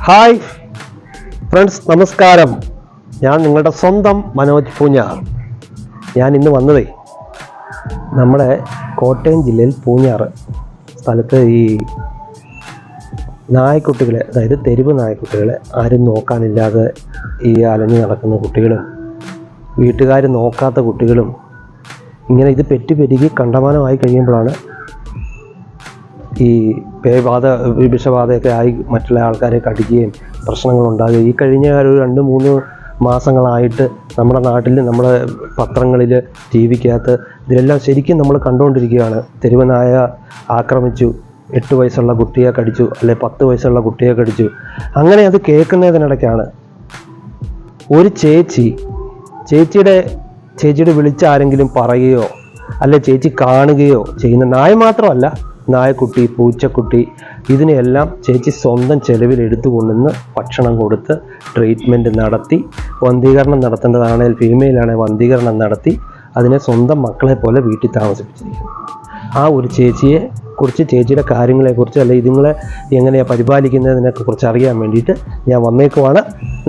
Hi friends നമസ്കാരം. ഞാൻ നിങ്ങളുടെ സ്വന്തം മനോജ് പൂഞ്ഞാർ ഞാൻ ഇന്ന് വന്നതേ നമ്മുടെ കോട്ടയം ജില്ലയിൽ പൂഞ്ഞാറ് സ്ഥലത്ത് ഈ നായ്ക്കുട്ടികളെ അതായത് തെരുവ് നായ്ക്കുട്ടികളെ ആരും നോക്കാനില്ലാതെ ഈ അലഞ്ഞു നടക്കുന്ന കുട്ടികളും വീട്ടുകാർ നോക്കാത്ത കുട്ടികളും ഇങ്ങനെ ഇത് പെറ്റി പെരുകി കണ്ടമാനമായി കഴിയുമ്പോഴാണ് ഈ പേബാധ വിഷബാധയൊക്കെ ആയി മറ്റുള്ള ആൾക്കാരെ കടിക്കുകയും പ്രശ്നങ്ങൾ ഉണ്ടാകുകയും ഈ കഴിഞ്ഞ ഒരു രണ്ട് മൂന്ന് മാസങ്ങളായിട്ട് നമ്മുടെ നാട്ടിൽ നമ്മുടെ പത്രങ്ങളിൽ ടി വിക്കകത്ത് ഇതിലെല്ലാം ശരിക്കും നമ്മൾ കണ്ടുകൊണ്ടിരിക്കുകയാണ്. തെരുവനായ ആക്രമിച്ചു എട്ട് വയസ്സുള്ള കുട്ടിയെ കടിച്ചു അല്ലെ പത്ത് വയസ്സുള്ള കുട്ടിയെ കടിച്ചു. അങ്ങനെ അത് കേൾക്കുന്നതിനിടയ്ക്കാണ് ഒരു ചേച്ചി ചേച്ചിയുടെ ചേച്ചിയുടെ വിളിച്ച് ആരെങ്കിലും പറയുകയോ അല്ലെ ചേച്ചി കാണുകയോ ചെയ്യുന്ന നായ മാത്രമല്ല നായക്കുട്ടി പൂച്ചക്കുട്ടി ഇതിനെയെല്ലാം ചേച്ചി സ്വന്തം ചെലവിൽ എടുത്തുകൊണ്ടുവന്ന് ഭക്ഷണം കൊടുത്ത് ട്രീറ്റ്മെന്റ് നടത്തി വന്ധീകരണം നടത്തേണ്ടതാണെങ്കിൽ ഫീമെയിലാണെങ്കിൽ വന്ധീകരണം നടത്തി അതിനെ സ്വന്തം മക്കളെ പോലെ വീട്ടിൽ താമസിപ്പിച്ചിരിക്കുന്നു. ആ ഒരു ചേച്ചിയെ കുറിച്ച് ചേച്ചിയുടെ കാര്യങ്ങളെക്കുറിച്ച് അല്ലെ ഇതുങ്ങളെ എങ്ങനെയാണ് പരിപാലിക്കുന്നതിനൊക്കെ കുറിച്ച് അറിയാൻ വേണ്ടിയിട്ട് ഞാൻ വന്നേക്കുവാണ്.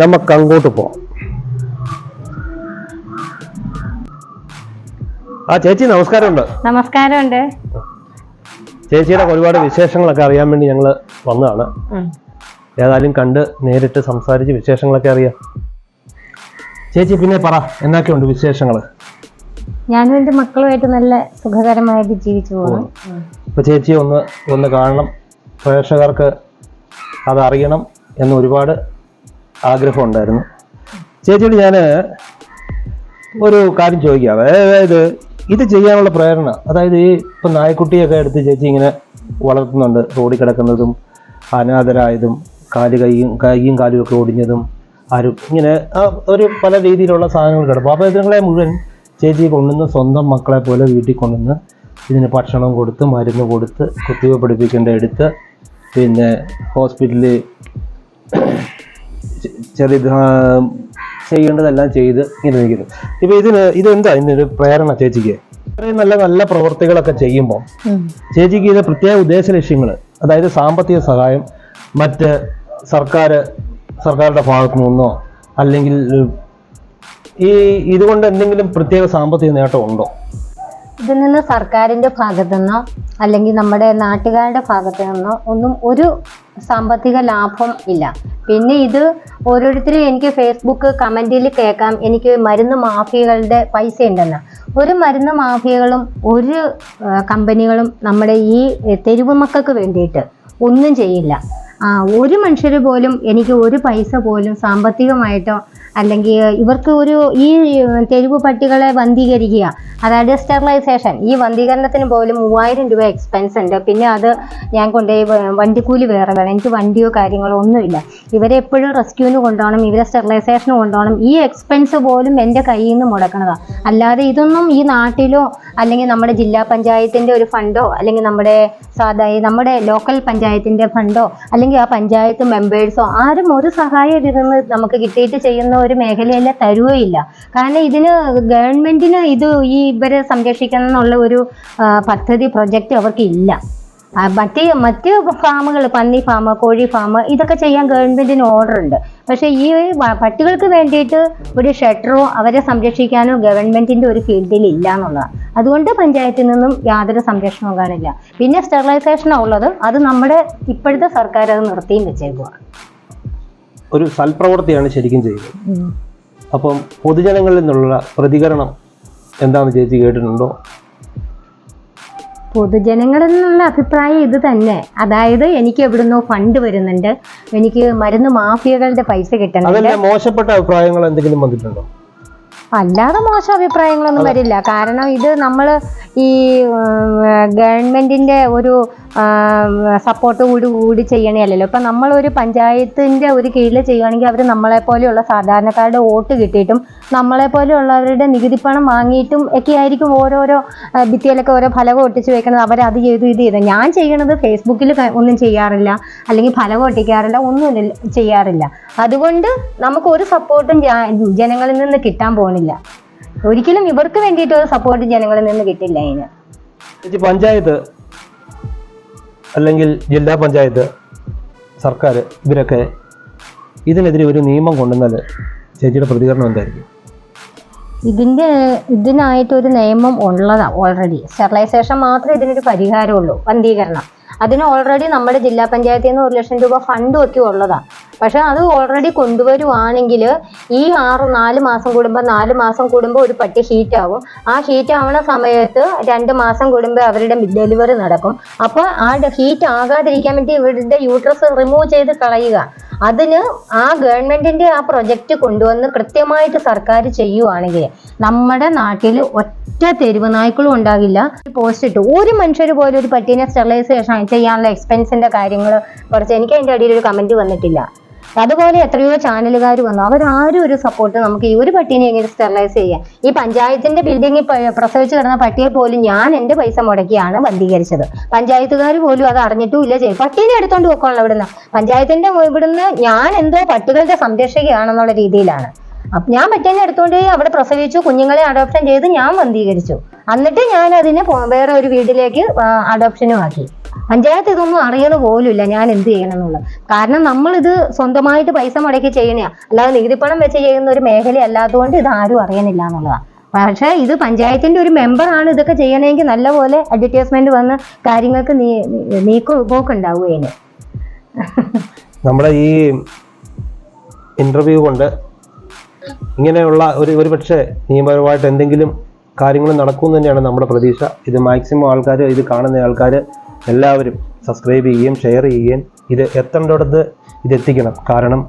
നമുക്ക് അങ്ങോട്ട് പോകാം ആ ചേച്ചി നമസ്കാരമുണ്ട്. നമസ്കാരമുണ്ട്. ചേച്ചിയുടെ ഒരുപാട് വിശേഷങ്ങളൊക്കെ അറിയാൻ വേണ്ടി ഞങ്ങൾ വന്നതാണ്. ഏതായാലും കണ്ട് നേരിട്ട് സംസാരിച്ച് വിശേഷങ്ങളൊക്കെ അറിയാം. ചേച്ചി പിന്നെ പറ എന്നൊക്കെയുണ്ട് വിശേഷങ്ങൾ ഞാനും എന്റെ മക്കളുമായിട്ട് നല്ല സുഖകരമായിട്ട് ജീവിച്ചു പോകുന്നു ഇപ്പൊ ചേച്ചി ഒന്ന് ഒന്ന് കാണണം. പ്രേക്ഷകർക്ക് അതറിയണം എന്ന് ഒരുപാട് ആഗ്രഹം ഉണ്ടായിരുന്നു. ചേച്ചിയോട് ഞാൻ ഒരു കാര്യം ചോദിക്കാം. അതായത് ഇത് ചെയ്യാനുള്ള പ്രേരണ. അതായത് ഈ ഇപ്പൊ നായക്കുട്ടിയൊക്കെ എടുത്ത് ചേച്ചി ഇങ്ങനെ വളർത്തുന്നുണ്ട്. റോഡിൽ കിടക്കുന്നതും അനാഥരായതും കാൽ കൈയും കൈയും കാലും ഒക്കെ ഒടിഞ്ഞതും ആരും ഇങ്ങനെ ഒരു പല രീതിയിലുള്ള സാധനങ്ങൾ കിടക്കും അപ്പോൾ ഇതുങ്ങളെ മുഴുവൻ ചേച്ചി കൊണ്ടുവന്ന് സ്വന്തം മക്കളെ പോലെ വീട്ടിൽ കൊണ്ടുവന്ന് ഇതിന് ഭക്ഷണം കൊടുത്ത് മരുന്ന് കൊടുത്ത് കുത്തിവ പഠിപ്പിക്കേണ്ട എടുത്ത് പിന്നെ ഹോസ്പിറ്റലിൽ ചെറിയ ചെയ്യേണ്ടതെല്ലാം ചെയ്ത് ഇങ്ങനെ നിൽക്കുന്നു. ഇപ്പൊ ഇതിന് ഇതെന്താ ഇതിനൊരു പ്രേരണ ചേച്ചിക്ക്? ഇത്രയും നല്ല നല്ല പ്രവർത്തികളൊക്കെ ചെയ്യുമ്പോൾ. ചേച്ചിക്ക് ഇത് പ്രത്യേക ഉദ്ദേശ ലക്ഷ്യങ്ങൾ അതായത് സാമ്പത്തിക സഹായം മറ്റ് സർക്കാർ സർക്കാരുടെ ഭാഗത്തു നിന്നോ അല്ലെങ്കിൽ ഈ ഇതുകൊണ്ട് എന്തെങ്കിലും പ്രത്യേക സാമ്പത്തിക നേട്ടം ഉണ്ടോ? ഇതിൽ നിന്ന് സർക്കാരിന്റെ ഭാഗത്തു നിന്നോ അല്ലെങ്കിൽ നമ്മുടെ നാട്ടുകാരുടെ ഭാഗത്തു നിന്നോ ഒന്നും ഒരു സാമ്പത്തിക ലാഭം ഇല്ല. പിന്നെ ഇത് ഓരോരുത്തരും എനിക്ക് ഫേസ്ബുക്ക് കമന്റിൽ കേൾക്കാം. എനിക്ക് മരുന്ന് മാഫിയകളുടെ പൈസ ഉണ്ടെന്ന്. ഒരു മരുന്ന് മാഫിയകളും ഒരു കമ്പനികളും നമ്മുടെ ഈ തെരുവ് മക്കൾക്ക് വേണ്ടിയിട്ട് ഒന്നും ചെയ്യില്ല. ഒരു മനുഷ്യർ പോലും എനിക്ക് ഒരു പൈസ പോലും സാമ്പത്തികമായിട്ടോ അല്ലെങ്കിൽ ഇവർക്ക് ഒരു ഈ തെരുവ് പട്ടികളെ വന്ധീകരിക്കുക. അതായത് സ്റ്റെറിലൈസേഷൻ. ഈ വന്ധീകരണത്തിന് പോലും മൂവായിരം രൂപ എക്സ്പെൻസ് ഉണ്ട്. പിന്നെ അത് ഞാൻ കൊണ്ടുപോയി വണ്ടിക്കൂലി വേറെ വേണം. എനിക്ക് വണ്ടിയോ കാര്യങ്ങളോ ഒന്നുമില്ല. ഇവരെ എപ്പോഴും റെസ്ക്യൂവിന് കൊണ്ടുപോകണം ഇവരെ സ്റ്റെറിലൈസേഷന് കൊണ്ടുപോകണം. ഈ എക്സ്പെൻസ് പോലും എന്റെ കയ്യിൽ നിന്ന് മുടക്കണതാണ് അല്ലാതെ ഇതൊന്നും ഈ നാട്ടിലോ അല്ലെങ്കിൽ നമ്മുടെ ജില്ലാ പഞ്ചായത്തിന്റെ ഒരു ഫണ്ടോ അല്ലെങ്കിൽ നമ്മുടെ സാധാരണ നമ്മുടെ ലോക്കൽ പഞ്ചായത്തിന്റെ ഫണ്ടോ അല്ലെങ്കിൽ ആ പഞ്ചായത്ത് മെമ്പേഴ്സോ ആരും ഒരു സഹായം ഇരുന്ന് നമുക്ക് കിട്ടിയിട്ട് ചെയ്യുന്ന ഒരു മേഖലയല്ല തരുകയില്ല കാരണം ഇതിന് ഗവൺമെന്റിന് ഇത് ഈ ഇവരെ സംരക്ഷിക്കണം എന്നുള്ള ഒരു പദ്ധതി പ്രൊജക്റ്റ് അവർക്ക് ഇല്ല. മറ്റ് മറ്റ് ഫാമുകൾ പന്നി ഫാം കോഴി ഫാം ഇതൊക്കെ ചെയ്യാൻ ഗവൺമെന്റിന് ഓർഡർ ഉണ്ട്. പക്ഷേ ഈ പട്ടികൾക്ക് വേണ്ടിയിട്ട് ഒരു ഷെട്ടറോ അവരെ സംരക്ഷിക്കാനോ ഗവൺമെന്റിന്റെ ഒരു ഫീൽഡിൽ ഇല്ല എന്നുള്ളതാണ് അതുകൊണ്ട് പഞ്ചായത്തിൽ നിന്നും യാതൊരു സംരക്ഷണവും കാണില്ല പിന്നെ സ്റ്റെറിലൈസേഷൻ ഉള്ളത്. അത് നമ്മുടെ ഇപ്പോഴത്തെ സർക്കാർ അത് നിർത്തിയും വെച്ചേക്കുവാണ്. ഒരു സൽപ്രവൃത്തിയാണ് ശരിക്കും ചെയ്യുന്നത്. അപ്പം പൊതുജനങ്ങളിൽ നിന്നുള്ള പ്രതികരണം എന്താണെന്ന് ചേച്ചി കേട്ടിട്ടുണ്ടോ? പൊതുജനങ്ങളിൽ നിന്നുള്ള അഭിപ്രായം ഇത് തന്നെ. അതായത് എനിക്ക് എവിടുന്നോ ഫണ്ട് വരുന്നുണ്ട്. എനിക്ക് മരുന്ന് മാഫിയകളുടെ പൈസ അതല്ല മോശപ്പെട്ട അഭിപ്രായങ്ങൾ എന്തെങ്കിലും വന്നിട്ടുണ്ടോ? അല്ലാതെ മോശം അഭിപ്രായങ്ങളൊന്നും വരില്ല. കാരണം ഇത് നമ്മൾ ഈ ഗവൺമെന്റിന്റെ ഒരു സപ്പോർട്ട് കൂടി കൂടി ചെയ്യണമല്ലല്ലോ ഇപ്പം നമ്മളൊരു പഞ്ചായത്തിന്റെ ഒരു കീഴിൽ ചെയ്യുകയാണെങ്കിൽ അവർ നമ്മളെ പോലെയുള്ള സാധാരണക്കാരുടെ വോട്ട് കിട്ടിയിട്ടും നമ്മളെ പോലെയുള്ളവരുടെ നികുതി പണം വാങ്ങിയിട്ടും ഒക്കെ ആയിരിക്കും ഓരോരോ ഭിത്തിയിലൊക്കെ ഓരോ ഫലകം ഒട്ടിച്ച് വെക്കുന്നത്. അവർ അത് ചെയ്തു ഇത് ചെയ്തു. ഞാൻ ചെയ്യണത് ഫേസ്ബുക്കിൽ ഒന്നും ചെയ്യാറില്ല. അല്ലെങ്കിൽ ഫലകം ഒട്ടിക്കാറില്ല ഒന്നും ചെയ്യാറില്ല. അതുകൊണ്ട് നമുക്ക് ഒരു സപ്പോർട്ടും ജനങ്ങളിൽ നിന്ന് കിട്ടാൻ പോകുന്നില്ല ഒരിക്കലും ഇവർക്ക് വേണ്ടിയിട്ട് ഒരു സപ്പോർട്ട് ജനങ്ങളിൽ നിന്ന് കിട്ടില്ല അതിന്. പഞ്ചായത്ത് അല്ലെങ്കിൽ ജില്ലാ പഞ്ചായത്ത് സർക്കാർ ഇവരൊക്കെ ഇതിനെതിരെ ഒരു നിയമം കൊണ്ടുവന്നാൽ ചേച്ചിയുടെ പ്രതികരണം എന്തായിരിക്കും? ഇതിന്റെ ഇതിനായിട്ട് ഒരു നിയമം ഉള്ളതാണ് ഓൾറെഡി സ്റ്റെറിലൈസേഷൻ മാത്രമേ ഇതിനൊരു പരിഹാരമുള്ളൂ വന്ധീകരണം. അതിന് ഓൾറെഡി നമ്മുടെ ജില്ലാ പഞ്ചായത്തിൽ നിന്ന് ഒരു ലക്ഷം രൂപ ഫണ്ടും ഒക്കെ ഉള്ളതാണ് പക്ഷെ അത് ഓൾറെഡി കൊണ്ടുവരുവാണെങ്കിൽ ഈ ആറ് നാല് മാസം കൂടുമ്പോൾ നാല് മാസം കൂടുമ്പോൾ ഒരു പട്ടി ഹീറ്റ് ആവും. ആ ഹീറ്റ് ആവുന്ന സമയത്ത് രണ്ട് മാസം കൂടുമ്പോൾ അവരുടെ ഡെലിവറി നടക്കും. അപ്പോൾ ആ ഹീറ്റ് ആകാതിരിക്കാൻ വേണ്ടി ഇവരുടെ യൂട്രസ് റിമൂവ് ചെയ്ത് കളയുക. അതിന് ആ ഗവൺമെന്റിന്റെ ആ പ്രൊജക്റ്റ് കൊണ്ടുവന്ന് കൃത്യമായിട്ട് സർക്കാർ ചെയ്യുവാണെങ്കിൽ നമ്മുടെ നാട്ടിൽ ഒറ്റ തെരുവ് നായ്ക്കളും ഉണ്ടാകില്ല. പോസ്റ്റ് ഇട്ടു. ഒരു മനുഷ്യർ പോലും ഒരു പട്ടീനെ സ്റ്റെറിലൈസേഷൻ ചെയ്യാനുള്ള എക്സ്പെൻസിന്റെ കാര്യങ്ങൾ കുറച്ച് എനിക്ക് അതിന്റെ അടിയിൽ ഒരു കമന്റ് വന്നിട്ടില്ല. അതുപോലെ എത്രയോ ചാനലുകാർ വന്നു. അവരാരും ഒരു സപ്പോർട്ട് നമുക്ക് ഈ ഒരു പട്ടീനെ എങ്ങനെ സ്റ്റെറിലൈസ് ചെയ്യാം? ഈ പഞ്ചായത്തിന്റെ ബിൽഡിംഗിൽ പ്രസവിച്ച് കിടന്ന പട്ടിയെ പോലും ഞാൻ എന്റെ പൈസ മുടക്കിയാണ് ബന്ധീകരിച്ചത് പഞ്ചായത്തുകാർ പോലും അത് അറിഞ്ഞിട്ടും ഇല്ല ചെയ്യും പട്ടീനെ എടുത്തോണ്ട് പോക്കോളാം ഇവിടുന്ന്. പഞ്ചായത്തിന്റെ ഇവിടുന്ന് ഞാൻ എന്തോ പട്ടികളുടെ സംരക്ഷകയാണെന്നുള്ള രീതിയിലാണ്. ഞാൻ മറ്റേനെ എടുത്തോണ്ട് പോയി അവിടെ പ്രസവിച്ചു കുഞ്ഞുങ്ങളെ അഡോപ്ഷൻ ചെയ്ത് ഞാൻ വന്ധീകരിച്ചു. എന്നിട്ട് ഞാൻ അതിനെ വേറെ ഒരു വീട്ടിലേക്ക് അഡോപ്ഷനും ആക്കി. പഞ്ചായത്ത് ഇതൊന്നും അറിയണ പോലുമില്ല ഞാൻ എന്ത് ചെയ്യണം എന്നുള്ളത് കാരണം നമ്മൾ ഇത് സ്വന്തമായിട്ട് പൈസ മുടക്കി ചെയ്യണയാ അല്ലാതെ നികുതിപ്പണം വെച്ച് ചെയ്യുന്ന ഒരു മേഖല അല്ലാത്തതുകൊണ്ട് ഇത് ആരും അറിയണില്ല എന്നുള്ളതാണ് പക്ഷേ ഇത് പഞ്ചായത്തിന്റെ ഒരു മെമ്പറാണ് ഇതൊക്കെ ചെയ്യണമെങ്കിൽ നല്ലപോലെ അഡ്വർടൈസ്മെന്റ് വന്ന് കാര്യങ്ങൾക്ക് നീ നീക്കു പോക്കുണ്ടാവും നമ്മുടെ ഈ ഇന്റർവ്യൂ കൊണ്ട് ഇങ്ങനെയുള്ള ഒരു ഒരു പക്ഷേ നിയമപരമായിട്ട് എന്തെങ്കിലും കാര്യങ്ങൾ നടക്കുമെന്ന് തന്നെയാണ് നമ്മുടെ പ്രതീക്ഷ. ഇത് മാക്സിമം ആൾക്കാർ ഇത് കാണുന്ന ആൾക്കാർ എല്ലാവരും സബ്സ്ക്രൈബ് ചെയ്യുകയും ഷെയർ ചെയ്യുകയും ഇത് എത്തേണ്ടടുത്ത് ഇത് എത്തിക്കണം. കാരണം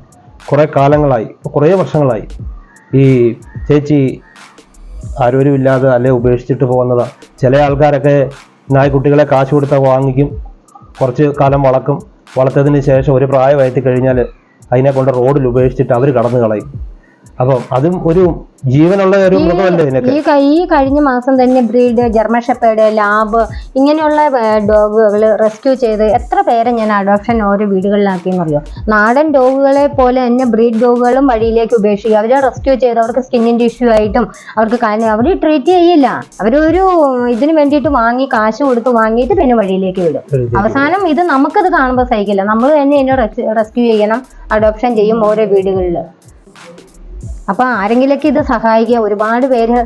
കുറേ കാലങ്ങളായി കുറേ വർഷങ്ങളായി ഈ ചേച്ചി ആരോരുമില്ലാതെ അല്ലെ ഉപേക്ഷിച്ചിട്ട് പോകുന്നതാണ് ചില ആൾക്കാരൊക്കെ നായ്ക്കുട്ടികളെ കാശ് കൊടുത്ത വാങ്ങിക്കും കുറച്ച് കാലം വളക്കും. വളർത്തതിന് ശേഷം ഒരു പ്രായമായിട്ട് കഴിഞ്ഞാൽ അതിനെ കൊണ്ട് റോഡിൽ ഉപേക്ഷിച്ചിട്ട് അവർ കടന്നു കളയും. അപ്പം അതും ഒരു ജീവനുള്ള ഒരു മൃഗമല്ലേ ഇതിനൊക്കെ? ഈ ഈ കഴിഞ്ഞ മാസം തന്നെ ബ്രീഡ് ജർമ്മൻ ഷെപ്പേഡ് ലാബ് ഇങ്ങനെയുള്ള ഡോഗുകൾ റെസ്ക്യൂ ചെയ്ത് എത്ര പേരെ ഞാൻ അഡോപ്ഷൻ ഓരോ വീടുകളിലാക്കിയെന്നറിയോ? നാടൻ ഡോഗുകളെ പോലെ തന്നെ ബ്രീഡ് ഡോഗുകളും വഴിയിലേക്ക് ഉപേക്ഷിക്കുക. അവരെ റെസ്ക്യൂ ചെയ്ത് അവർക്ക് സ്കിന്നിന്റെ ഇഷ്യൂ ആയിട്ടും അവർക്ക് കാര്യം അവർ ട്രീറ്റ് ചെയ്യില്ല. അവരൊരു ഇതിന് വേണ്ടിയിട്ട് വാങ്ങി കാശ് കൊടുത്ത് വാങ്ങിയിട്ട് പിന്നെ വഴിയിലേക്ക് വിടും. അവസാനം ഇത് നമുക്കത് കാണുമ്പോൾ സഹിക്കില്ല. നമ്മൾ തന്നെ ഇതിനെ റെസ്ക്യൂ ചെയ്യണം അഡോപ്ഷൻ ചെയ്യും ഓരോ വീടുകളിൽ അപ്പൊ ആരെങ്കിലൊക്കെ ഇത് സഹായിക്കുക. ഒരുപാട് പേര്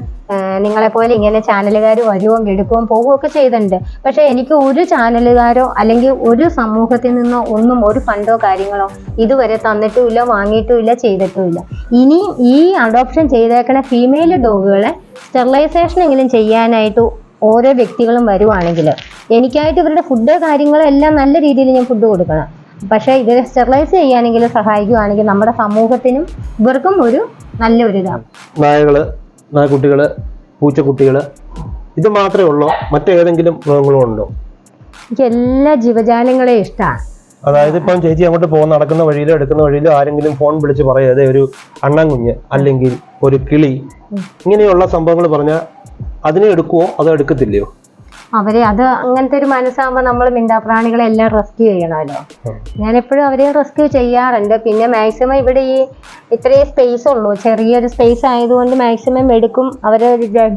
നിങ്ങളെ പോലെ ഇങ്ങനെ ചാനലുകാർ വരുവും എടുക്കുകയും പോവുകയൊക്കെ ചെയ്തിട്ടുണ്ട്. പക്ഷെ എനിക്ക് ഒരു ചാനലുകാരോ അല്ലെങ്കിൽ ഒരു സമൂഹത്തിൽ നിന്നോ ഒന്നും ഒരു ഫണ്ടോ കാര്യങ്ങളോ ഇതുവരെ തന്നിട്ടുമില്ല വാങ്ങിയിട്ടുമില്ല ചെയ്തിട്ടുമില്ല. ഇനിയും ഈ അഡോപ്ഷൻ ചെയ്തേക്കണ ഫീമെയിൽ ഡോഗുകളെ സ്റ്റെറിലൈസേഷൻ എങ്കിലും ചെയ്യാനായിട്ട് ഓരോ വ്യക്തികളും വരുവാണെങ്കിൽ എനിക്കായിട്ട് ഇവരുടെ ഫുഡ് കാര്യങ്ങളെല്ലാം നല്ല രീതിയിൽ ഞാൻ ഫുഡ് കൊടുക്കണം. പക്ഷേ ഇവരെ സ്റ്റെറിലൈസ് ചെയ്യാനെങ്കിൽ സഹായിക്കുകയാണെങ്കിൽ നമ്മുടെ സമൂഹത്തിനും ഇവർക്കും ഒരു നല്ലൊരു ഇതാണ്. നായകൾ നായക്കുട്ടികൾ പൂച്ചക്കുട്ടികൾ ഇത് മാത്രമേ ഉള്ളൂ. മറ്റേതെങ്കിലും മൃഗങ്ങളും ഉണ്ടോ? എനിക്ക് എല്ലാ ജീവജാലങ്ങളെയും ഇഷ്ടമാണ്. അതായത് ഇപ്പം ചേച്ചി അങ്ങോട്ട് പോകുന്ന നടക്കുന്ന വഴിയിലോ എടുക്കുന്ന വഴിയിലോ ആരെങ്കിലും ഫോൺ വിളിച്ച് പറയാതെ ഒരു അണ്ണാൻ കുഞ്ഞ് അല്ലെങ്കിൽ ഒരു കിളി. ഇങ്ങനെയുള്ള സംഭവങ്ങൾ പറഞ്ഞാൽ അതിനെ എടുക്കുവോ അതോ എടുക്കത്തില്ലയോ? അവരെ അത് അങ്ങനത്തെ ഒരു മനസ്സാകുമ്പോൾ നമ്മൾ മിണ്ടാപ്രാണികളെ എല്ലാം റെസ്ക്യൂ ചെയ്യണമല്ലോ. ഞാനെപ്പോഴും അവരെ റെസ്ക്യൂ ചെയ്യാറുണ്ട്. പിന്നെ മാക്സിമം ഇവിടെ ഈ ഇത്രയും സ്പേസ് ഉള്ളൂ. ചെറിയൊരു സ്പേസ് ആയതുകൊണ്ട് മാക്സിമം എടുക്കും. അവരെ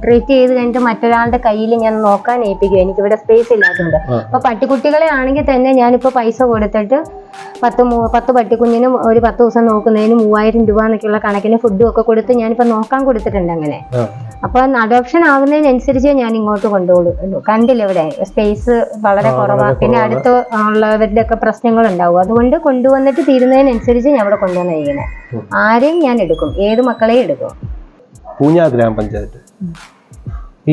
ട്രീറ്റ് ചെയ്ത് കഴിഞ്ഞിട്ട് മറ്റൊരാളുടെ കയ്യിൽ ഞാൻ നോക്കാൻ ഏൽപ്പിക്കും. എനിക്കിവിടെ സ്പേസ് ഇല്ലാത്തതുകൊണ്ട്. അപ്പോൾ അപ്പൊ പട്ടിക്കുട്ടികളെ ആണെങ്കിൽ തന്നെ ഞാനിപ്പോൾ പൈസ കൊടുത്തിട്ട് പത്ത് മൂ പത്ത് പട്ടിക്കുഞ്ഞിനും ഒരു പത്ത് ദിവസം നോക്കുന്നതിന് മൂവായിരം രൂപ എന്നൊക്കെയുള്ള കണക്കിന് ഫുഡും ഒക്കെ കൊടുത്ത് ഞാനിപ്പോൾ നോക്കാൻ കൊടുത്തിട്ടുണ്ട് അങ്ങനെ. അപ്പോൾ അപ്പൊ അഡോപ്ഷൻ ആവുന്നതിനനുസരിച്ച് ഞാൻ ഇങ്ങോട്ട് കൊണ്ടുപോകും. കണ്ടില്ല ഇവിടെ സ്പേസ് വളരെ കുറവാണ് കുറവാ. പിന്നെ. അടുത്ത് ഉള്ളവരുടെ ഒക്കെ പ്രശ്നങ്ങൾ ഉണ്ടാവും അതുകൊണ്ട് കൊണ്ടുവന്നിട്ട് തീരുന്നതിനനുസരിച്ച് ഞാൻ ഇവിടെ കൊണ്ടുവന്ന് ചെയ്യണേ ആരെയും ഞാൻ എടുക്കും. ഏത് മക്കളെയും എടുക്കും. പൂഞ്ഞാ ഗ്രാമപഞ്ചായത്ത്.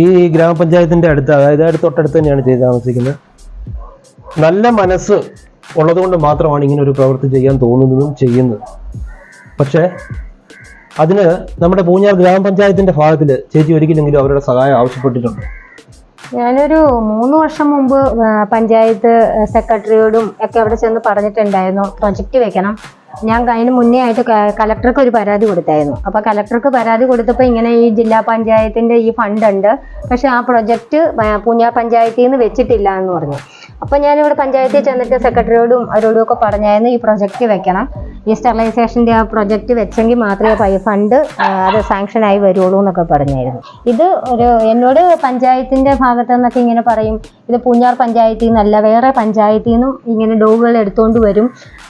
ഈ ഗ്രാമപഞ്ചായത്തിന്റെ അടുത്ത് അതായത് തൊട്ടടുത്ത് തന്നെയാണ് ചെയ്ത് താമസിക്കുന്നത്. നല്ല മനസ്സ് ഉള്ളതുകൊണ്ട് മാത്രമാണ് ഇങ്ങനെ ഒരു പ്രവൃത്തി ചെയ്യാൻ തോന്നുന്നതും ചെയ്യുന്നത്. പക്ഷേ അതിന് നമ്മുടെ പൂഞ്ഞാർ ഗ്രാമപഞ്ചായത്തിന്റെ ഭാഗത്തിൽ ചേച്ചി ഒരിക്കലെങ്കിലും അവരുടെ സഹായം ആവശ്യപ്പെട്ടിട്ടുണ്ട്. ഞാനൊരു മൂന്ന് വർഷം മുമ്പ് പഞ്ചായത്ത് സെക്രട്ടറിയോടും ഒക്കെ അവിടെ ചെന്ന് പറഞ്ഞിട്ടുണ്ടായിരുന്നു. പ്രൊജക്റ്റ് വെക്കണം. ഞാൻ അതിന് മുന്നേ ആയിട്ട് കലക്ടർക്ക് ഒരു പരാതി കൊടുത്തായിരുന്നു. അപ്പോൾ കലക്ടർക്ക് പരാതി കൊടുത്തപ്പോൾ ഇങ്ങനെ ഈ ജില്ലാ പഞ്ചായത്തിന്റെ ഈ ഫണ്ട് ഉണ്ട്. പക്ഷേ ആ പ്രൊജക്റ്റ് പൂഞ്ഞാർ പഞ്ചായത്തിൽ നിന്ന് വെച്ചിട്ടില്ല എന്ന് പറഞ്ഞു. അപ്പോൾ ഞാനിവിടെ പഞ്ചായത്തിൽ ചെന്നിട്ട് സെക്രട്ടറിയോടും അവരോടും ഒക്കെ പറഞ്ഞായിരുന്നു ഈ പ്രൊജക്റ്റ് വെക്കണം. ഈ സ്റ്റെറിലൈസേഷന്റെ ആ പ്രൊജക്റ്റ് വെച്ചെങ്കിൽ മാത്രമേ ഫണ്ട് അത് ആയി വരുള്ളൂ എന്നൊക്കെ പറഞ്ഞായിരുന്നു. ഇത് ഒരു എന്നോട് പഞ്ചായത്തിന്റെ ഭാഗത്തു നിന്നൊക്കെ ഇങ്ങനെ പറയും. ഇത് പൂഞ്ഞാർ പഞ്ചായത്തിൽ നിന്നല്ല വേറെ പഞ്ചായത്തിൽ നിന്നും ഇങ്ങനെ ഡോഗുകൾ എടുത്തുകൊണ്ട് വരും.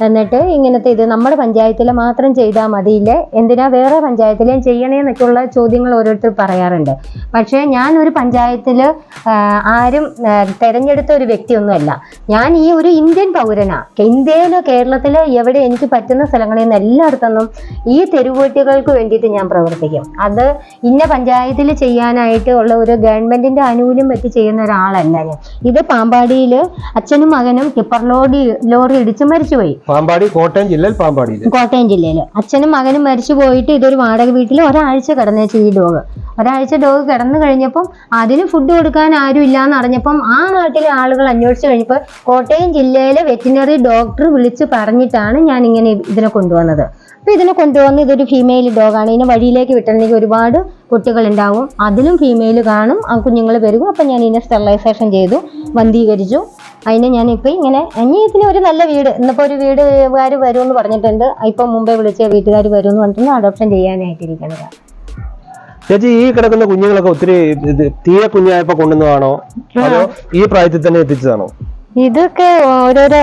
എന്നിട്ട് ഇങ്ങനത്തെ ഇത് നമ്മുടെ പഞ്ചായത്തിൽ മാത്രം ചെയ്താൽ മതിയില്ലേ? എന്തിനാ വേറെ പഞ്ചായത്തിലേയും ചെയ്യണേന്നൊക്കെയുള്ള ചോദ്യങ്ങൾ ഓരോരുത്തർ പറയാറുണ്ട്. പക്ഷേ ഞാൻ ഒരു പഞ്ചായത്തിൽ ആരും തിരഞ്ഞെടുത്ത ഒരു വ്യക്തിയൊന്നുമല്ല. ഞാൻ ഈ ഒരു ഇന്ത്യൻ പൗരനാണ് ഇന്ത്യയിലോ കേരളത്തിലോ എവിടെ എനിക്ക് പറ്റുന്ന സ്ഥലങ്ങളിൽ നിന്ന് എല്ലായിടത്തുനിന്നും ഈ തെരുവോട്ടികൾക്ക് വേണ്ടിയിട്ട് ഞാൻ പ്രവർത്തിക്കും. അത് ഇന്ന പഞ്ചായത്തിൽ ചെയ്യാനായിട്ട് ഉള്ള ഒരു ഗവൺമെന്റിന്റെ ആനുകൂല്യം വെച്ച് ചെയ്യുന്ന ഒരാളല്ല ഞാൻ. ഇത് പാമ്പാടിയിൽ അച്ഛനും മകനും ടിപ്പർ ലോറി ലോറി ഇടിച്ച് മരിച്ചുപോയി. പാമ്പാടി കോട്ടയം ജില്ലയിൽ പാമ്പാടി കോട്ടയം ജില്ലയിൽ അച്ഛനും മകനും മരിച്ചു പോയിട്ട് ഇതൊരു വാടക വീട്ടിൽ ഒരാഴ്ച കിടന്നേച്ച് ഈ ഡോഗ്. ഒരാഴ്ച ഡോഗ് കിടന്നു കഴിഞ്ഞപ്പം അതിന് ഫുഡ് കൊടുക്കാൻ ആരും ഇല്ലാന്ന് അറിഞ്ഞപ്പം ആ നാട്ടിലെ ആളുകൾ അന്വേഷിച്ചു കഴിഞ്ഞപ്പോൾ കോട്ടയം ജില്ലയിലെ വെറ്റിനറി ഡോക്ടർ വിളിച്ച് പറഞ്ഞിട്ടാണ് ഞാൻ ഇങ്ങനെ ഇതിനെ കൊണ്ടുവന്നത്. അപ്പോൾ ഇതിനെ കൊണ്ടുവന്ന് ഇതൊരു ഫീമെയിൽ ഡോഗാണ് ഇതിനെ വഴിയിലേക്ക് വിട്ടണെങ്കിൽ ഒരുപാട് കുട്ടികൾ ഉണ്ടാവും അതിലും ഫീമെയിൽ കാണും. ആ കുഞ്ഞുങ്ങൾ പെരുകും അപ്പം ഞാൻ ഇതിനെ സ്റ്റെറിലൈസേഷൻ ചെയ്തു വന്ധീകരിച്ചു അതിനെ ഇപ്പം ഇങ്ങനെ ഇനി ഇതിന് ഒരു നല്ല വീട് ഇന്നിപ്പോൾ ഒരു വീടുകാർ വരുമെന്ന് പറഞ്ഞിട്ടുണ്ട്. ഇപ്പം മുമ്പേ വിളിച്ച വീട്ടുകാർ വരുമെന്ന് പറഞ്ഞിട്ടുണ്ട്. അഡോപ്ഷൻ ചെയ്യാനായിട്ടിരിക്കുന്നത്. ചേച്ചി ഈ കിടക്കുന്ന കുഞ്ഞുങ്ങളൊക്കെ ഒത്തിരി തീയ കുഞ്ഞായപ്പോ കൊണ്ടുവന്നതാണോ? അതോ ഈ പ്രായത്തിൽ തന്നെ എത്തിച്ചതാണോ? ഇതൊക്കെ ഓരോരോ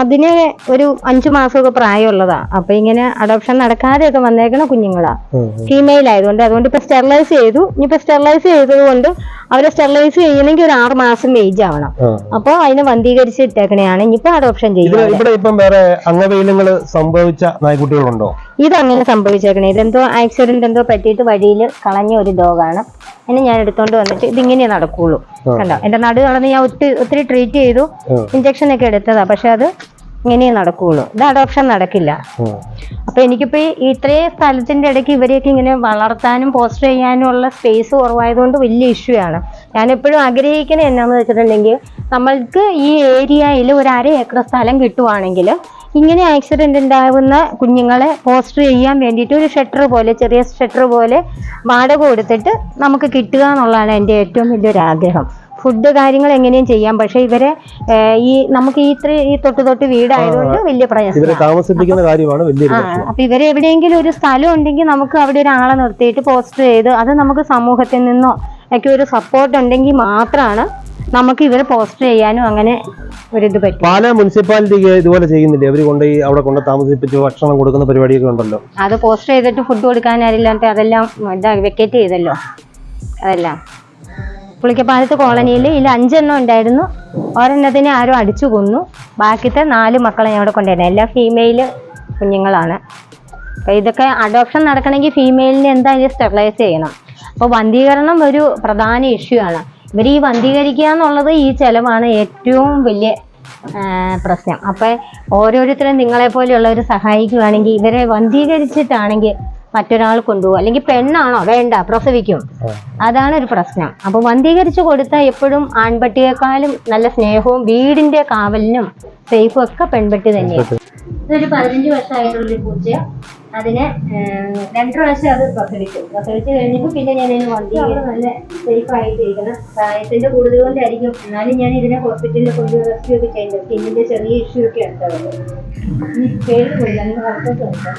അതിന് ഒരു അഞ്ചു മാസമൊക്കെ പ്രായമുള്ളതാ. അപ്പൊ ഇങ്ങനെ അഡോപ്ഷൻ നടക്കാതെയൊക്കെ വന്നേക്കണ കുഞ്ഞുങ്ങളാ. ഫീമെയിൽ ആയതുകൊണ്ട് അതുകൊണ്ട് ഇപ്പൊ സ്റ്റെറിലൈസ് ചെയ്തു. ഇനിയിപ്പോ സ്റ്റെറിലൈസ് ചെയ്തത് കൊണ്ട് അവരെ സ്റ്റെറിലൈസ് ചെയ്യണമെങ്കിൽ ഒരു ആറ് മാസം ഏജ് ആവണം. അപ്പൊ അതിനെ വന്ധീകരിച്ച് ഇട്ടേക്കണെയാണ്. ഇനിയിപ്പോ അഡോപ്ഷൻ ചെയ്യുന്നത് ഇവിടെ ഇപ്പം വേറെ അംഗവൈകല്യങ്ങൾ സംഭവിച്ച നായ്ക്കുട്ടികളുണ്ടോ? അങ്ങനെ സംഭവിച്ചേക്കണേ. ഇതെന്തോ ആക്സിഡന്റ് എന്തോ പറ്റിയിട്ട് വഴിയിൽ കളഞ്ഞ ഒരു ഡോഗാണ് എന്നെ ഞാൻ എടുത്തോണ്ട് വന്നിട്ട് ഇതിങ്ങനെ നടക്കുള്ളൂ. കണ്ടോ? എന്റെ നടു കളഞ്ഞ് ഞാൻ ഒത്തിരി ഒത്തിരി ട്രീറ്റ് ചെയ്തു. ഇഞ്ചക്ഷൻ ഒക്കെ എടുത്തതാ. പക്ഷെ അത് ഇങ്ങനെ നടക്കുള്ളൂ. ഇത് അഡോപ്ഷൻ നടക്കില്ല. അപ്പൊ എനിക്കിപ്പോ ഇത്രയും സ്ഥലത്തിന്റെ ഇടയ്ക്ക് ഇവരെയൊക്കെ ഇങ്ങനെ വളർത്താനും പോസ്റ്റർ ചെയ്യാനും ഉള്ള സ്പേസ് കുറവായതുകൊണ്ട് വലിയ ഇഷ്യൂ ആണ്. ഞാൻ എപ്പോഴും ആഗ്രഹിക്കുന്നത് എന്നാന്ന് വെച്ചിട്ടുണ്ടെങ്കിൽ നമ്മൾക്ക് ഈ ഏരിയയിൽ ഒരു അര ഏക്കർ സ്ഥലം കിട്ടുവാണെങ്കിൽ ഇങ്ങനെ ആക്സിഡന്റ് ഉണ്ടാകുന്ന കുഞ്ഞുങ്ങളെ പോസ്റ്റർ ചെയ്യാൻ വേണ്ടിയിട്ട് ഒരു ഷട്ടർ പോലെ ചെറിയ ഷട്ടർ പോലെ വാടക കൊടുത്തിട്ട് നമുക്ക് കിട്ടുക എന്നുള്ളതാണ് എന്റെ ഏറ്റവും വലിയൊരു ആഗ്രഹം ഫുഡ് കാര്യങ്ങൾ എങ്ങനെയും ചെയ്യാം. പക്ഷെ ഇവരെ ഈ നമുക്ക് ഈ ഇത്ര ഈ തൊട്ട് തൊട്ട് വീടായതുകൊണ്ട് വലിയ പ്രയാസം കാര്യമാണ് അപ്പൊ ഇവരെ എവിടെയെങ്കിലും ഒരു സ്ഥലം ഉണ്ടെങ്കിൽ നമുക്ക് അവിടെ ഒരാളെ നിർത്തിയിട്ട് പോസ്റ്റ് ചെയ്ത് അത് നമുക്ക് സമൂഹത്തിൽ നിന്നോ ഒക്കെ ഒരു സപ്പോർട്ട് ഉണ്ടെങ്കിൽ മാത്രമാണ് നമുക്ക് ഇവരെ പോസ്റ്റ് ചെയ്യാനും അങ്ങനെ ഒരു ഒരിത് പറ്റും. പാല മുനിസിപ്പാലിറ്റിക്ക് ഇതുപോലെ ചെയ്യുന്നില്ലേ? അവർ കൊണ്ട് അവിടെ കൊണ്ട് താമസിപ്പിച്ച് ഭക്ഷണം കൊടുക്കുന്ന പരിപാടിയൊക്കെ ഉണ്ടല്ലോ. അത് പോസ്റ്റ് ചെയ്തിട്ട് ഫുഡ് കൊടുക്കാൻ അതെല്ലാം ഇതാ വെക്കേറ്റ് ചെയ്തല്ലോ. അതെല്ലാം. പുളിക്കപ്പാലത്ത് കോളനിയിൽ ഇതിൽ അഞ്ചെണ്ണം ഉണ്ടായിരുന്നു. ഒരെണ്ണത്തിനെ ആരും അടിച്ചു കൊന്നു. ബാക്കിത്തെ നാല് മക്കളെ ഇവിടെ കൊണ്ടുവരുന്നത്. എല്ലാ ഫീമെയിൽ കുഞ്ഞുങ്ങളാണ്. അപ്പോൾ ഇതൊക്കെ അഡോപ്ഷൻ നടക്കണമെങ്കിൽ ഫീമെയിലിനെ എന്തായാലും സ്റ്റെറിലൈസ് ചെയ്യണം. അപ്പോൾ വന്ധീകരണം ഒരു പ്രധാന ഇഷ്യൂ ആണ്. ഇവർ ഈ വന്ധീകരിക്കുക എന്നുള്ളത് ഈ ചിലവാണ് ഏറ്റവും വലിയ പ്രശ്നം. അപ്പോൾ ഓരോരുത്തരും നിങ്ങളെ പോലെയുള്ളവർ സഹായിക്കുകയാണെങ്കിൽ ഇവരെ വന്ധീകരിച്ചിട്ടാണെങ്കിൽ മറ്റൊരാൾ കൊണ്ടുപോകും. അല്ലെങ്കിൽ പെണ്ണാണോ? വേണ്ട പ്രസവിക്കും. അതാണ് ഒരു പ്രശ്നം. അപ്പൊ വന്ധീകരിച്ചു കൊടുത്താൽ എപ്പോഴും ആൺപട്ടിയേക്കാളും നല്ല സ്നേഹവും വീടിന്റെ കാവലിനും സേഫും ഒക്കെ പെൺപട്ടി തന്നെയാണ്. ഇതൊരു പതിനഞ്ച് വർഷമായിട്ടുള്ളൊരു പൂച്ച അതിന് രണ്ട് പ്രാവശ്യം അത് പ്രസവിച്ചു. പ്രസവിച്ച് കഴിഞ്ഞപ്പോൾ പിന്നെ ഞാൻ ഇതിന് വന്ധീകരിച്ച്. നല്ല സേഫ് ആയിട്ടിരിക്കണം പ്രായത്തിന്റെ കൂടുതൽ കൊണ്ടായിരിക്കും എന്നാലും ഞാൻ ഇതിനെ ഹോസ്പിറ്റലിൽ കൊണ്ട് റെസ്ക്യൂ ഒക്കെ ചെയ്യുന്നത് സ്കിന്നിന്റെ ചെറിയ ഇഷ്യൂ ഒക്കെ ഉണ്ട്. ഇനി പേര് വർക്കൗട്ട് ഉണ്ട്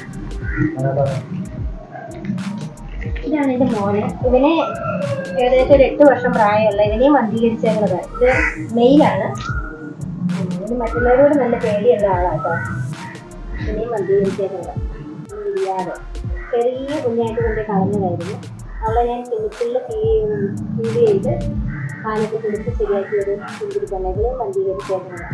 ഇതാണ് എന്റെ മോന്. ഇവനെ ഏകദേശം ഒരു എട്ട് വർഷം പ്രായമുള്ള ഇവനെയും വന്ധീകരിച്ചേക്കുന്നത് ഇത് മെയിലാണ് ഇവന് മറ്റുള്ളവരോട് നല്ല പേടിയുള്ള ആളാട്ടോ. ഇവനെയും വന്ധീകരിച്ചേക്കുന്നത് ഇല്ലാതെ ചെറിയ കുഞ്ഞായിട്ട് കൊണ്ട് കളഞ്ഞതായിരുന്നു അവളെ ഞാൻ കെമിക്കലിൽ ഫീഡ് ചെയ്ത് പാലൊക്കെ കുടിച്ച് ശരിയാക്കിയത് ഒരു കുഞ്ഞിരിക്കണ്ടെങ്കിലും വന്ധീകരിച്ചേക്കുന്നത്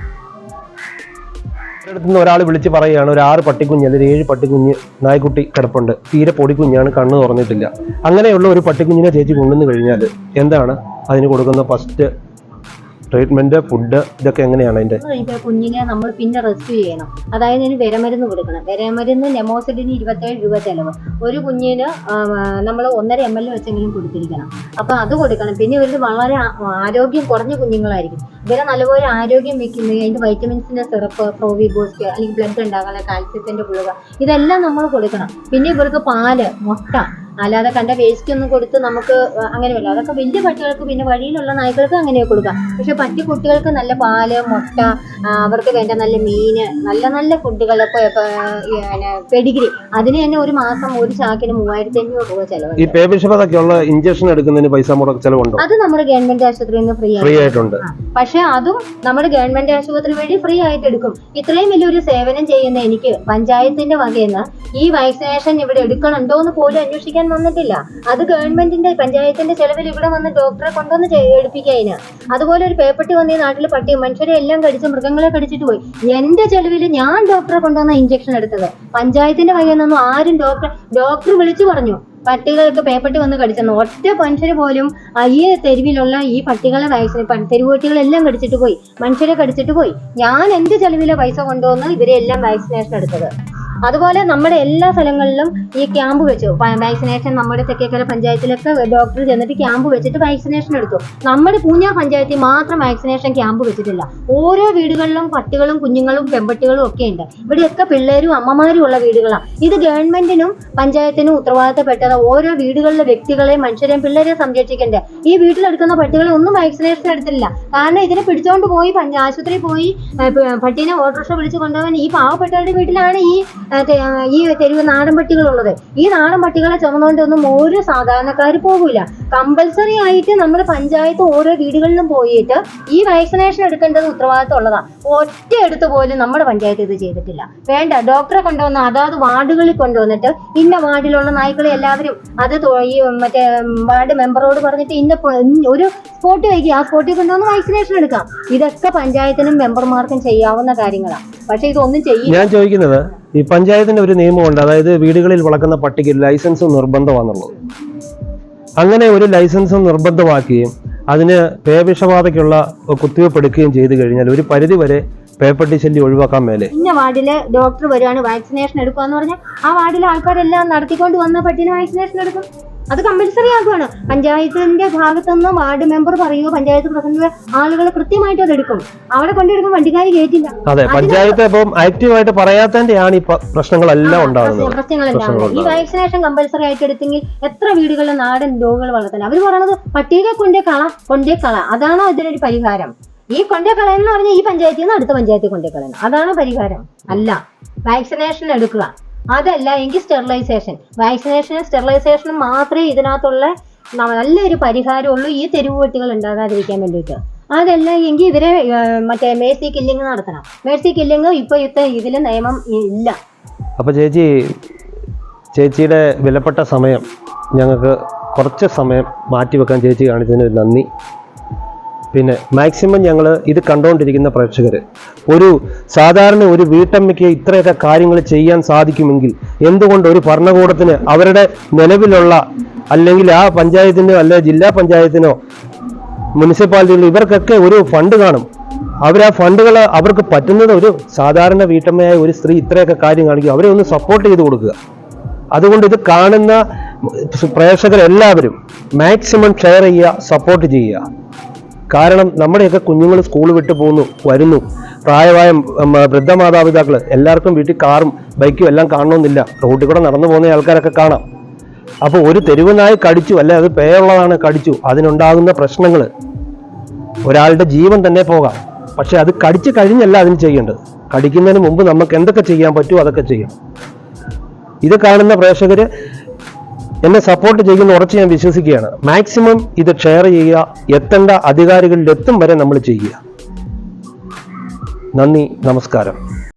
അടുത്തുനിന്ന് ഒരാൾ വിളിച്ച് പറയുകയാണ് ഒരു ആറ് പട്ടിക്കുഞ്ഞ് അല്ലെങ്കിൽ ഏഴ് പട്ടിക്കുഞ്ഞ് നായ്ക്കുട്ടി കിടപ്പുണ്ട്. തീരെ പൊടിക്കുഞ്ഞാണ് കണ്ണ് തുറന്നിട്ടില്ല. അങ്ങനെയുള്ള ഒരു പട്ടിക്കുഞ്ഞിനെ ചേച്ചി കൊണ്ടുവന്ന് കഴിഞ്ഞാൽ എന്താണ് അതിന് കൊടുക്കുന്ന ഫസ്റ്റ് ട്രീറ്റ്മെന്റ് ഫുഡ് ഇതൊക്കെ എങ്ങനെയാണ് അതിന്റെ കുഞ്ഞിനെ നമ്മൾ പിന്നെ റെസ്ക്യൂ ചെയ്യണം. അതായത് ഇതിന് വിരമരുന്ന് കൊടുക്കണം. വിരമരുന്ന് നെമോസിഡിന് ഇരുപത്തേഴ് രൂപ ചെലവ്. ഒരു കുഞ്ഞിന് നമ്മൾ ഒന്നര എം എൽ വെച്ചെങ്കിലും കൊടുത്തിരിക്കണം. അപ്പൊ അത് കൊടുക്കണം. പിന്നെ ഇവർ വളരെ ആരോഗ്യം കുറഞ്ഞ കുഞ്ഞുങ്ങളായിരിക്കും. ഇവരെ നല്ലപോലെ ആരോഗ്യം വെക്കുന്നത് അതിന്റെ വൈറ്റമിൻസിന്റെ സിറപ്പ് പ്രോവി ബൂസ്റ്റ് അല്ലെങ്കിൽ ബ്ലഡ് ഉണ്ടാകാനുള്ള കാൽസ്യത്തിന്റെ ഗുളിക ഇതെല്ലാം നമ്മൾ കൊടുക്കണം. പിന്നെ ഇവർക്ക് പാൽ മുട്ട അല്ലാതെ കണ്ട വേസ്റ്റ് ഒന്നും കൊടുത്ത് നമുക്ക് അങ്ങനെ വല്ല അതൊക്കെ വലിയ പട്ടികൾക്ക് പിന്നെ വഴിയിലുള്ള നായ്ക്കൾക്ക് അങ്ങനെ കൊടുക്കാം പക്ഷെ പറ്റി കുട്ടികൾക്ക് നല്ല പാൽ മുട്ട അവർക്ക് വേണ്ട നല്ല മീന് നല്ല നല്ല ഫുഡുകൾ പെഡിഗ്രി അതിന് തന്നെ ഒരു മാസം ഒരു ചാക്കിന് മൂവായിരത്തി അഞ്ഞൂറ് രൂപ ഈ ചെലവ് പേവിഷബാധയ്ക്കുള്ള ഇഞ്ചക്ഷൻ എടുക്കുന്നതിന് പൈസ മുടക്ക് ചെലവുണ്ടോ? അത് നമ്മുടെ ഗവൺമെന്റ് ആശുപത്രിയിൽ നിന്ന് ഫ്രീ ഫ്രീ ആയി ആയിട്ടുണ്ട് പക്ഷെ അതും നമ്മുടെ ഗവൺമെന്റ് ആശുപത്രി വഴി ഫ്രീ ആയിട്ട് എടുക്കും. ഇത്രയും വലിയൊരു സേവനം ചെയ്യുന്ന എനിക്ക് പഞ്ചായത്തിന്റെ വകയെന്ന് ഈ വാക്സിനേഷൻ ഇവിടെ എടുക്കണുണ്ടോ എന്ന് പോലും അന്വേഷിക്കാൻ വന്നിട്ടില്ല. അത് ഗവൺമെന്റിന്റെ പഞ്ചായത്തിന്റെ ചെലവിൽ ഇവിടെ വന്ന് ഡോക്ടറെ കൊണ്ടുവന്ന് എടുപ്പിക്കുക അതുപോലെ ഒരു പേപ്പട്ടി വന്ന് ഈ നാട്ടിൽ പട്ടി മനുഷ്യരെ എല്ലാം കടിച്ച് മൃഗങ്ങളെ കടിച്ചിട്ട് പോയി. എന്റെ ചെലവിൽ ഞാൻ ഡോക്ടറെ കൊണ്ടുവന്ന ഇഞ്ചക്ഷൻ എടുത്തത്. പഞ്ചായത്തിന്റെ വകയെന്നൊന്നും ആരും ഡോക്ടർ ഡോക്ടർ വിളിച്ചു പറഞ്ഞു. പട്ടികൾക്ക് പേപ്പട്ടി വന്ന് കടിച്ചെന്ന് ഒറ്റ മനുഷ്യർ പോലും ഈ തെരുവിലുള്ള ഈ പട്ടികളെ വാക്സിൻ തെരുവുപട്ടികളെല്ലാം കടിച്ചിട്ട് പോയി. മനുഷ്യരെ കടിച്ചിട്ട് പോയി. ഞാൻ എന്റെ ചെലവിലെ പൈസ കൊണ്ടുവന്ന് ഇവരെ എല്ലാം വാക്സിനേഷൻ എടുത്തത്? അതുപോലെ നമ്മുടെ എല്ലാ സ്ഥലങ്ങളിലും ഈ ക്യാമ്പ് വെച്ചു. വാക്സിനേഷൻ നമ്മുടെ തെക്കേക്കര പഞ്ചായത്തിലൊക്കെ ഡോക്ടർ ചെന്നിട്ട് ക്യാമ്പ് വെച്ചിട്ട് വാക്സിനേഷൻ എടുത്തു. നമ്മുടെ പൂഞ്ഞ പഞ്ചായത്തിൽ മാത്രം വാക്സിനേഷൻ ക്യാമ്പ് വെച്ചിട്ടില്ല. ഓരോ വീടുകളിലും പട്ടികളും കുഞ്ഞുങ്ങളും പെൺപട്ടികളും ഒക്കെ ഉണ്ട്. ഇവിടെയൊക്കെ പിള്ളേരും അമ്മമാരും ഉള്ള വീടുകളാണ് ഇത് ഗവൺമെന്റിനും പഞ്ചായത്തിനും ഉത്തരവാദിത്തപ്പെട്ടത്. ഓരോ വീടുകളിലെ വ്യക്തികളെയും മനുഷ്യരെയും പിള്ളേരെയും സംരക്ഷിക്കണ്ടേ. ഈ വീട്ടിലെടുക്കുന്ന പട്ടികളെ ഒന്നും വാക്സിനേഷൻ എടുത്തില്ല കാരണം ഇതിനെ പിടിച്ചോണ്ട് പോയി ആശുപത്രിയിൽ പോയി പട്ടീനെ ഓട്ടോറിക്ഷ വിളിച്ചു കൊണ്ടുപോകാൻ ഈ പാവപ്പെട്ടവരുടെ വീട്ടിലാണ് ഈ ഈ തെരുവ് നാടൻ പട്ടികളുള്ളത്. ഈ നാടൻ പട്ടികളെ ചുമന്നുകൊണ്ടൊന്നും ഒരു സാധാരണക്കാർ പോകില്ല കമ്പൽസറി ആയിട്ട് നമ്മൾ പഞ്ചായത്ത് ഓരോ വീടുകളിലും പോയിട്ട് ഈ വാക്സിനേഷൻ എടുക്കേണ്ടത് ഉത്തരവാദിത്വം ഉള്ളതാണ് ഒറ്റ എടുത്ത് പോലും നമ്മുടെ പഞ്ചായത്ത് ഇത് ചെയ്തിട്ടില്ല. വേണ്ട ഡോക്ടറെ കൊണ്ടുവന്ന് അതാത് വാർഡുകളിൽ കൊണ്ടുവന്നിട്ട് ഇന്ന വാർഡിലുള്ള നായ്ക്കളെ എല്ലാവരും അത് ഈ മറ്റേ വാർഡ് മെമ്പറോട് പറഞ്ഞിട്ട് ഇന്ന ഒരു സ്പോട്ട് വയ്ക്കുക ആ സ്പോട്ടിൽ കൊണ്ടുവന്ന് വാക്സിനേഷൻ എടുക്കാം. ഇതൊക്കെ പഞ്ചായത്തിനും മെമ്പർമാർക്കും ചെയ്യാവുന്ന കാര്യങ്ങളാണ് പക്ഷെ ഇതൊന്നും ചെയ്യില്ല. ഞാൻ ചോദിക്കുന്നത് ഈ പഞ്ചായത്തിന്റെ ഒരു നിയമമുണ്ട്. അതായത് വീടുകളിൽ വളർക്കുന്ന പട്ടിക്ക് ലൈസൻസ് നിർബന്ധമാണെന്നുള്ളത്. അങ്ങനെ ഒരു ലൈസൻസ് നിർബന്ധമാക്കുകയും അതിന് പേവിഷബാധയ്ക്കുള്ള കുത്തിവെപ്പ് എടുക്കുകയും ചെയ്തു കഴിഞ്ഞാൽ ഒരു പരിധി വരെ പേപ്പട്ടി ശല്യം ഒഴിവാക്കാൻ മേലെ. ഇന്ന വാർഡിൽ ഡോക്ടർ വരുവാണ് വാക്സിനേഷൻ എടുക്കുവാന്ന് പറഞ്ഞാൽ ആ വാർഡിലെ ആൾക്കാരെല്ലാം നടത്തിക്കൊണ്ട് വന്ന പട്ടിനെ വാക്സിനേഷൻ എടുക്കും. അത് കമ്പൽസറി ആക്കുകയാണ് പഞ്ചായത്തിന്റെ ഭാഗത്തുനിന്ന് വാർഡ് മെമ്പർ പറയുമോ പഞ്ചായത്ത് പ്രസിഡന്റ് ആളുകൾ കൃത്യമായിട്ട് അത് എടുക്കും. അവിടെ കൊണ്ടെടുക്കും വണ്ടിക്കാർ കേട്ടില്ല അതെ പഞ്ചായത്ത് ഇപ്പം ആക്റ്റീവായിട്ട് പറയാത്തതിന്റെയാണ് ഈ പ്രശ്നങ്ങളെല്ലാം ഉണ്ടാകുന്നത് പ്രശ്നങ്ങളെല്ലാം ഈ വാക്സിനേഷൻ കമ്പൽസറി ആയിട്ട് എടുത്തെങ്കിൽ എത്ര വീടുകളിൽ നാടൻ രോഗികൾ വളർത്തണം. അവർ പറയുന്നത് പട്ടിക കൊണ്ടേ കള കൊണ്ടേ കള. അതാണോ ഇതിനൊരു പരിഹാരം. ഈ കൊണ്ടേ കളയെന്ന് പറഞ്ഞാൽ ഈ പഞ്ചായത്തിൽ നിന്ന് അടുത്ത പഞ്ചായത്തിൽ കൊണ്ടേ കളയണം. അതാണ് പരിഹാരം. അല്ല വാക്സിനേഷൻ എടുക്കുക. അതല്ല എങ്കിൽ സ്റ്റെറിലൈസേഷൻ. വാക്സിനേഷനും സ്റ്റെറിലൈസേഷനും മാത്രമേ ഇതിനകത്തുള്ള നല്ലൊരു പരിഹാരമുള്ളൂ ഈ തെരുവ് വെട്ടുകൾ ഉണ്ടാകാതിരിക്കാൻ വേണ്ടിയിട്ട്. അതല്ല എങ്കിൽ ഇവരെ മറ്റേ മേഴ്സി കില്ലിങ് നടത്തണം. മേഴ്സി കില്ലിങ് ഇപ്പൊ ഇത്ത ഇതിൽ നിയമം ഇല്ല. അപ്പോൾ ചേച്ചി ചേച്ചിയുടെ വിലപ്പെട്ട സമയം ഞങ്ങൾക്ക് കുറച്ച് സമയം മാറ്റിവെക്കാൻ ചേച്ചി കാണിച്ചതിന് നന്ദി. പിന്നെ മാക്സിമം ഞങ്ങൾ ഇത് കണ്ടുകൊണ്ടിരിക്കുന്ന പ്രേക്ഷകർ ഒരു സാധാരണ ഒരു വീട്ടമ്മയ്ക്ക് ഇത്രയൊക്കെ കാര്യങ്ങൾ ചെയ്യാൻ സാധിക്കുമെങ്കിൽ എന്തുകൊണ്ട് ഒരു ഭരണകൂടത്തിന് അവരുടെ നിലവിലുള്ള അല്ലെങ്കിൽ ആ പഞ്ചായത്തിനോ അല്ലെ ജില്ലാ പഞ്ചായത്തിനോ മുനിസിപ്പാലിറ്റികളിൽ ഇവർക്കൊക്കെ ഒരു ഫണ്ട് കാണും. അവർ ആ ഫണ്ടുകൾ അവർക്ക് പറ്റുന്നത് ഒരു സാധാരണ വീട്ടമ്മയായ ഒരു സ്ത്രീ ഇത്രയൊക്കെ കാര്യം കാണിക്കും. അവരെ ഒന്ന് സപ്പോർട്ട് ചെയ്ത് കൊടുക്കുക. അതുകൊണ്ട് ഇത് കാണുന്ന പ്രേക്ഷകരെല്ലാവരും മാക്സിമം ഷെയർ ചെയ്യുക സപ്പോർട്ട് ചെയ്യുക. കാരണം നമ്മുടെയൊക്കെ കുഞ്ഞുങ്ങൾ സ്കൂൾ വിട്ട് പോകുന്നു വരുന്നു. പ്രായമായ വൃദ്ധ മാതാപിതാക്കൾ എല്ലാവർക്കും വീട്ടിൽ കാറും ബൈക്കും എല്ലാം കാണണമെന്നില്ല. റോഡിൽ കൂടെ നടന്നു പോകുന്ന ആൾക്കാരൊക്കെ കാണാം. അപ്പോൾ ഒരു തെരുവ് നായ കടിച്ചു അല്ലെ അത് പേയുള്ളതാണ് കടിച്ചു അതിനുണ്ടാകുന്ന പ്രശ്നങ്ങൾ ഒരാളുടെ ജീവൻ തന്നെ പോകാം. പക്ഷെ അത് കടിച്ചു കഴിഞ്ഞല്ല അതിന് ചെയ്യേണ്ടത്. കടിക്കുന്നതിന് മുമ്പ് നമുക്ക് എന്തൊക്കെ ചെയ്യാൻ പറ്റുമോ അതൊക്കെ ചെയ്യാം. ഇത് കാണുന്ന പ്രേക്ഷകര് എന്നെ സപ്പോർട്ട് ചെയ്യുന്ന ഉറച്ച് ഞാൻ വിശ്വസിക്കുകയാണ്. മാക്സിമം ഇത് ഷെയർ ചെയ്യുക എത്തേണ്ട അധികാരികളിൽ എത്തും വരെ നമ്മൾ ചെയ്യുക. നന്ദി നമസ്കാരം.